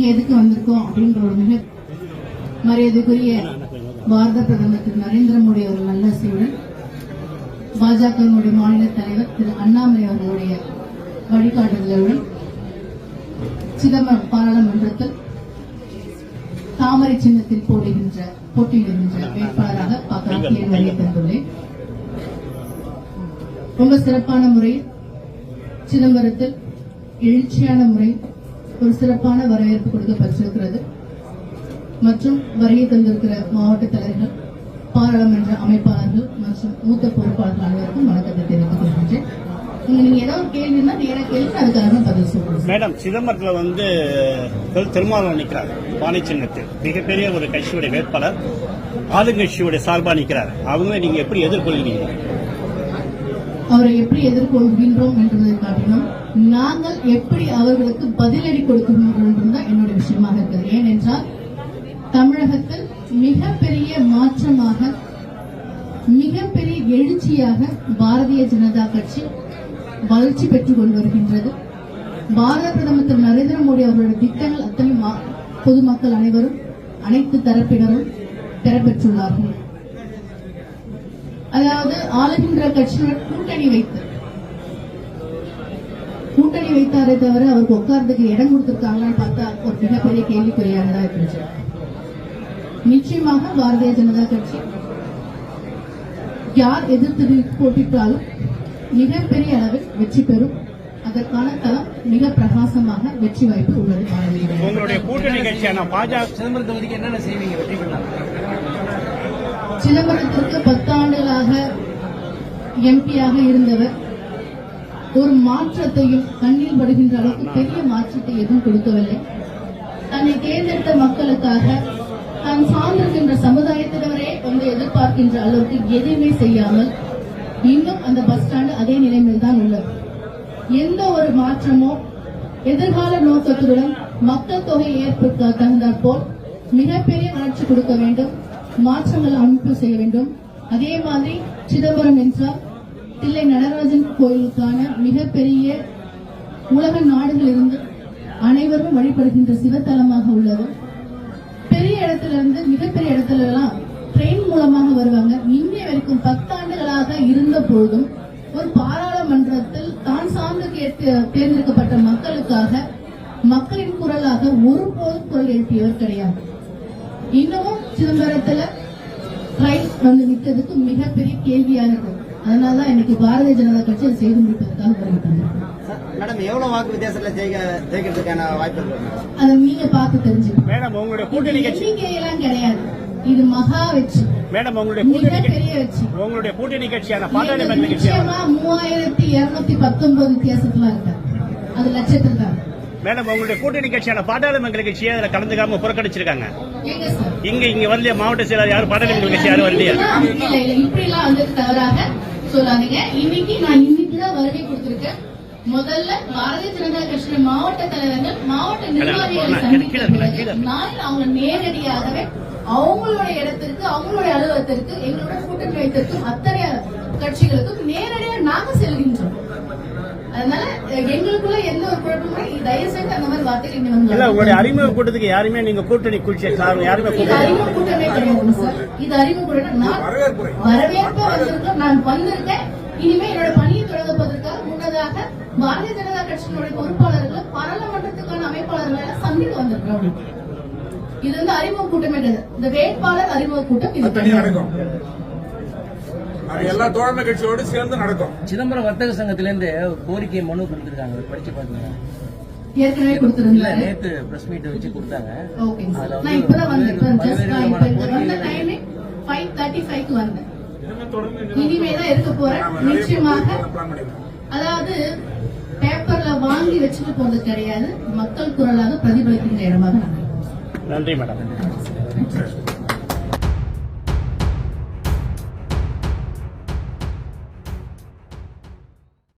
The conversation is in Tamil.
இங்க எதுக்கு வந்திருக்கோம் அப்படின்ற ஒரு மிக மரியாதைக்குரிய பாரத பிரதமர் திரு நரேந்திர மோடி அவர்கள் நல்ல சூழல் பாஜகவினுடைய மாநில தலைவர் திரு அண்ணாமலை அவர்களுடைய வழிகாட்டுதலுடன் சிதம்பரம் பாராளுமன்றத்தில் தாமரை சின்னத்தில் போடுகின்ற போட்டியிடுகின்ற வேட்பாளராக பாக்கராக்கியன் வருகை தந்துள்ளேன் ரொம்ப சிறப்பான முறையில் சிதம்பரத்தில் எழுச்சியான முறையில் ஒரு சிறப்பான வரவேற்பு கொடுக்கப்பட்டிருக்கிறது. மற்றும் வருகை தந்திருக்கிற மாவட்ட தலைவர்கள் பாராளுமன்ற அமைப்பாளர்கள் மற்றும் மூத்த பொறுப்பாளர்கள் அனைவருக்கும் வணக்கத்தை தெரிவித்துக் கொள்கின்றேன். நீங்க ஏதாவது ஒரு கேள்வின்னா நேரா கேள்வி அதுக்காக பதில் சொல்றேன். மேடம் சிதம்பரத்தில் வந்து திரு- திருமாவளவன் நிற்கிறார் பானை சின்னத்தில். மிகப்பெரிய ஒரு கட்சியுடைய வேட்பாளர் ஆளுங்கட்சியுடைய சார்பா நிற்கிறார் அவங்க நீங்க எப்படி எதிர்கொள்கிறீங்க? அவரை எப்படி எதிர்கொள்கின்றோம் காட்டினோம் நாங்கள் எப்படி அவர்களுக்கு பதிலடி கொடுக்கணும் என்றுதான் என்னுடைய விஷயமாக இருக்கிறது. ஏனென்றால் தமிழகத்தில் மிகப்பெரிய மாற்றமாக மிகப்பெரிய எழுச்சியாக பாரதிய ஜனதா கட்சி வளர்ச்சி பெற்றுக் கொண்டு வருகின்றது. பாரத பிரதமர் திரு நரேந்திர மோடி அவர்களுடைய திட்டங்கள் அத்தனை பொதுமக்கள் அனைவரும் அனைத்து தரப்பினரும் பெறப்பெற்றுள்ளார்கள். அதாவது ஆளுகின்ற கட்சியுடன் கூட்டணி வைத்து கூட்டணி வைத்தாரே தவிர அவருக்கு உட்கார்றதுக்கு இடம் கொடுத்திருக்காங்களான்னு பார்த்தா ஒரு மிகப்பெரிய கேள்விக்குறியானதா இருந்துச்சு. நிச்சயமாக பாரதிய ஜனதா கட்சி யார் எதிர்த்து போட்டிட்டாலும் மிகப்பெரிய அளவில் வெற்றி பெறும். அதற்கான தளம் மிக பிரகாசமாக வெற்றி வாய்ப்பு உள்ளது. உங்களுடைய கூட்டணி கட்சியான பாஜக சிதம்பரம் தொகுதிக்கு என்னென்ன செய்வீங்க? வெற்றி பெறலாம். சிதம்பரத்திற்கு பத்தாண்டுகளாக எம்பியாக இருந்தவர். ஒரு மாற்றத்தையும் கண்ணில் படுகின்ற அளவுக்கு பெரிய மாற்றத்தை எதுவும் கொடுக்கவில்லை. தன்னை தேர்ந்தெடுத்த மக்களுக்காக தான் சார்ந்திருக்கின்ற சமுதாயத்தினரே வந்து எதிர்பார்க்கின்ற அளவுக்கு எதுவுமே செய்யாமல் இன்னும் அந்த பஸ் ஸ்டாண்டு அதே நிலைமையில் தான் உள்ளது. எந்த ஒரு மாற்றமோ எதிர்கால நோக்கத்துடன் மக்கள் தொகை ஏற்படுத்த தகுந்தாற் போல் மிகப்பெரிய வளர்ச்சி கொடுக்க வேண்டும். மாற்றங்கள் அமைப்பு செய்ய வேண்டும். அதே மாதிரி சிதம்பரம் என்றால் தில்லை நடராஜன் கோயிலுக்கான மிகப்பெரிய உலக நாடுகளிலிருந்து அனைவரும் வழிபடுகின்ற சிவத்தலமாக உள்ளது. பெரிய இடத்துல இருந்து மிகப்பெரிய இடத்துல எல்லாம் ட்ரெயின் மூலமாக வருவாங்க. இன்னை வரைக்கும் பத்தாண்டுகளாக இருந்த போதும் ஒரு பாராளுமன்றத்தில் தான் சார்ந்து தேர்ந்தெடுக்கப்பட்ட மக்களுக்காக மக்களின் குரலாக ஒருபோதும் குரல் எழுப்பியவர் கிடையாது. இன்னமும் சிதம்பரத்துல ட்ரெயின் வந்து நிற்கிறதுக்கு மிகப்பெரிய கேள்வியா இருக்கு. அதனாலதான் இன்னைக்கு பாரதிய ஜனதா கட்சி அதை செய்து முடிப்பதற்காக வருகிறாங்க மேடம் எவ்வளவு வாக்கு வித்தியாசத்துல ஜெயிக்க ஜெயிக்கிறதுக்கான வாய்ப்பு இருக்கு? அதை நீங்க பார்த்து தெரிஞ்சுக்கணும். மேடம் உங்களுடைய கூட்டணி கட்சி எண்ணிக்கையெல்லாம் கிடையாது. இது மகா வெற்றி. மேடம் உங்களுடைய கூட்டணி கட்சி மிகப்பெரிய வெற்றி. உங்களுடைய கூட்டணி கட்சியான பாட்டாளி நிச்சயமா மூவாயிரத்தி இருநூத்தி பத்தொன்பது வித்தியாசத்துல இருக்க அது லட்சத்தில் தான் மேடம் உங்களுடைய கூட்டணி கட்சியான பாட்டாளி மக்கள் கட்சியை அதுல கலந்துக்காம புறக்கணிச்சிருக்காங்க. இங்க இங்க வரலையா? மாவட்ட செயலாளர் யாரும் பாட்டாளி மக்கள் கட்சி யாரும் வரலையா? வந்து தவறாக சொல்லாதீங்க. இன்னைக்கு நான் இன்னைக்கு தான் வருகை கொடுத்திருக்கேன். முதல்ல பாரதிய ஜனதா கட்சியின் மாவட்ட தலைவர்கள் மாவட்ட நிர்வாகிகளை. நாளை அவங்க நேரடியாகவே அவங்களுடைய இடத்திற்கு அவங்களுடைய அலுவலகத்திற்கு எங்களோட கூட்டணி வைத்திருக்கும் அத்தனை கட்சிகளுக்கும் நேரடியாக நாங்க செல்கின்றோம். அதனால எங்களுக்குள்ள எந்த ஒரு குழப்பமும். தயவு அந்த மாதிரி வார்த்தைகள் வந்து இல்ல உங்களுடைய அறிமுக கூட்டத்துக்கு யாருமே நீங்க கூட்டணி குளிச்ச யாருமே இது அறிவு கூட்டமே கிடையாது சார். இது கூட்டம் நான் வரவேற்ப வந்திருக்கேன் நான் வந்திருக்கேன். இனிமே என்னோட பணியை தொடங்குவதற்காக முன்னதாக பாரதிய ஜனதா கட்சியினுடைய பொறுப்பாளர்களை பாராளுமன்றத்துக்கான அமைப்பாளர்களை எல்லாம் சந்திக்க வந்திருக்கிறோம். இது வந்து அறிமுக கூட்டமே கிடையாது. இந்த வேட்பாளர் அறிமுக கூட்டம் இது. அது எல்லா தோழமை கட்சியோடு சேர்ந்து நடக்கும். சிதம்பரம் வர்த்தக சங்கத்துல இருந்து ஒரு கோரிக்கை மனு கொடுத்திருக்காங்க. படிச்சு பாத்தீங்களா ஏற்கனவே இல்ல கொடுத்திருந்தாரு நேத்து பிரஸ் மீட் வச்சு கொடுத்தாங்க. நான் இப்பதான் வந்தேன். நான் இப்ப வந்த டைமிங் ஃபைவ் தேர்ட்டி ஃபைவ்க்கு வந்தேன். இனிமே தொடர்ந்து இனிமே தான் இருக்க போறேன். நிச்சயமாக அதாவது பேப்பர்ல வாங்கி வச்சுட்டு போறது கிடையாது. மக்கள் குரலாக பிரதிபலிக்கின்ற இடமாக நான் நன்றி மேடம்